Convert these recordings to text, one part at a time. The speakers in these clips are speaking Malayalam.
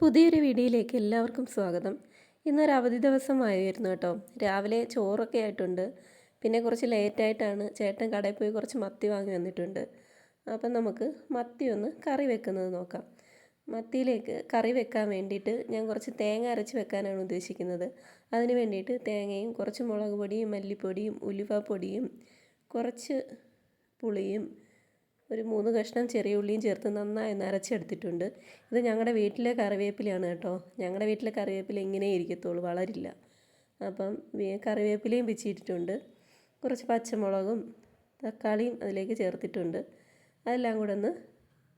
പുതിയൊരു വീഡിയോയിലേക്ക് എല്ലാവർക്കും സ്വാഗതം. ഇന്നൊരു അവധി ദിവസമായിരുന്നു കേട്ടോ. രാവിലെ ചോറൊക്കെ ആയിട്ടുണ്ട്. പിന്നെ കുറച്ച് ലേറ്റായിട്ടാണ് ചേട്ടൻ കടയിൽ പോയി കുറച്ച് മത്തി വാങ്ങി വന്നിട്ടുണ്ട്. അപ്പം നമുക്ക് മത്തി ഒന്ന് കറി വെക്കുന്നത് നോക്കാം. മത്തിയിലേക്ക് കറി വെക്കാൻ വേണ്ടിയിട്ട് ഞാൻ കുറച്ച് തേങ്ങ അരച്ച് വെക്കാനാണ് ഉദ്ദേശിക്കുന്നത്. അതിന് വേണ്ടിയിട്ട് തേങ്ങയും കുറച്ച് മുളക് പൊടിയും മല്ലിപ്പൊടിയും ഉലുവപ്പൊടിയും കുറച്ച് പുളിയും ഒരു മൂന്ന് കഷ്ണം ചെറിയ ഉള്ളിയും ചേർത്ത് നന്നായി ഒന്ന് അരച്ചെടുത്തിട്ടുണ്ട്. ഇത് ഞങ്ങളുടെ വീട്ടിലെ കറിവേപ്പിലയാണ് കേട്ടോ. ഞങ്ങളുടെ വീട്ടിലെ കറിവേപ്പില ഇങ്ങനെ ഇരിക്കത്തുള്ളൂ വളരില്ല. അപ്പം കറിവേപ്പിലയും പിച്ചിയിട്ടിട്ടുണ്ട്. കുറച്ച് പച്ചമുളകും തക്കാളിയും അതിലേക്ക് ചേർത്തിട്ടുണ്ട്. അതെല്ലാം കൂടെ ഒന്ന്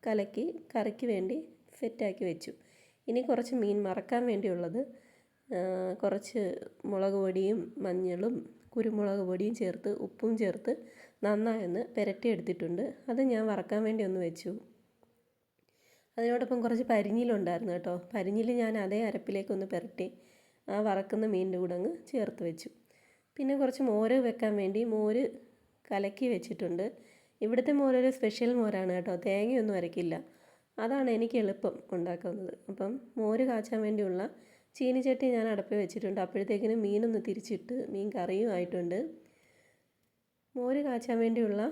കലക്കി കറിക്ക് വേണ്ടി സെറ്റാക്കി വെച്ചു. ഇനി കുറച്ച് മീൻ മറക്കാൻ വേണ്ടിയുള്ളത് കുറച്ച് മുളക് പൊടിയും മഞ്ഞളും കുരുമുളക് പൊടിയും ചേർത്ത് ഉപ്പും ചേർത്ത് നന്നായൊന്ന് പുരട്ടിയെടുത്തിട്ടുണ്ട്. അത് ഞാൻ വറക്കാൻ വേണ്ടി ഒന്ന് വെച്ചു. അതിനോടൊപ്പം കുറച്ച് പരിഞ്ഞിലുണ്ടായിരുന്നു കേട്ടോ. പരിഞ്ഞിൽ ഞാൻ അതേ അരപ്പിലേക്കൊന്ന് പുരട്ടി ആ വറക്കുന്ന മീനിന്റെ കൂടെ അങ്ങ് ചേർത്ത് വെച്ചു. പിന്നെ കുറച്ച് മോര് വെക്കാൻ വേണ്ടി മോര് കലക്കി വെച്ചിട്ടുണ്ട്. ഇവിടുത്തെ മോരൊരു സ്പെഷ്യൽ മോരാണ് കേട്ടോ. തേങ്ങയൊന്നും അരക്കില്ല. അതാണ് എനിക്ക് എളുപ്പം ഉണ്ടാക്കുന്നത്. അപ്പം മോര് കാച്ചാൻ വേണ്ടിയുള്ള ചീനിച്ചട്ടി ഞാൻ അടപ്പിൽ വെച്ചിട്ടുണ്ട്. അപ്പോഴത്തേക്കിനും മീനൊന്ന് തിരിച്ചിട്ട് മീൻ കറിയും ആയിട്ടുണ്ട്. മോര് കാച്ചാൻ വേണ്ടിയുള്ള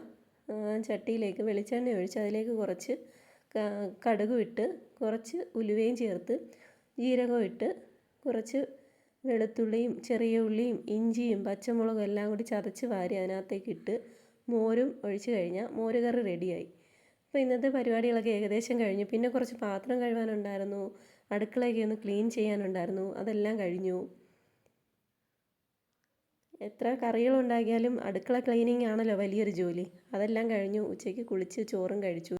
ചട്ടിയിലേക്ക് വെളിച്ചെണ്ണ ഒഴിച്ച് അതിലേക്ക് കുറച്ച് കടുക് ഇട്ട് കുറച്ച് ഉലുവയും ചേർത്ത് ജീരകവും ഇട്ട് കുറച്ച് വെളുത്തുള്ളിയും ചെറിയ ഉള്ളിയും ഇഞ്ചിയും പച്ചമുളകും എല്ലാം കൂടി ചതച്ച് വാരി അതിനകത്തേക്ക് ഇട്ട് മോരും ഒഴിച്ച് കഴിഞ്ഞാൽ മോര് കറി റെഡിയായി അപ്പോൾ ഇന്നത്തെ പരിപാടികളൊക്കെ ഏകദേശം കഴിഞ്ഞു. പിന്നെ കുറച്ച് പാത്രം കഴുകാനുണ്ടായിരുന്നു. അടുക്കളയൊക്കെ ഒന്ന് ക്ലീൻ ചെയ്യാനുണ്ടായിരുന്നു. അതെല്ലാം കഴിഞ്ഞു. എത്ര കറികളുണ്ടാക്കിയാലും അടുക്കള ക്ലീനിങ് ആണല്ലോ വലിയൊരു ജോലി. അതെല്ലാം കഴിഞ്ഞു. ഉച്ചയ്ക്ക് കുളിച്ച് ചോറും കഴിച്ചു.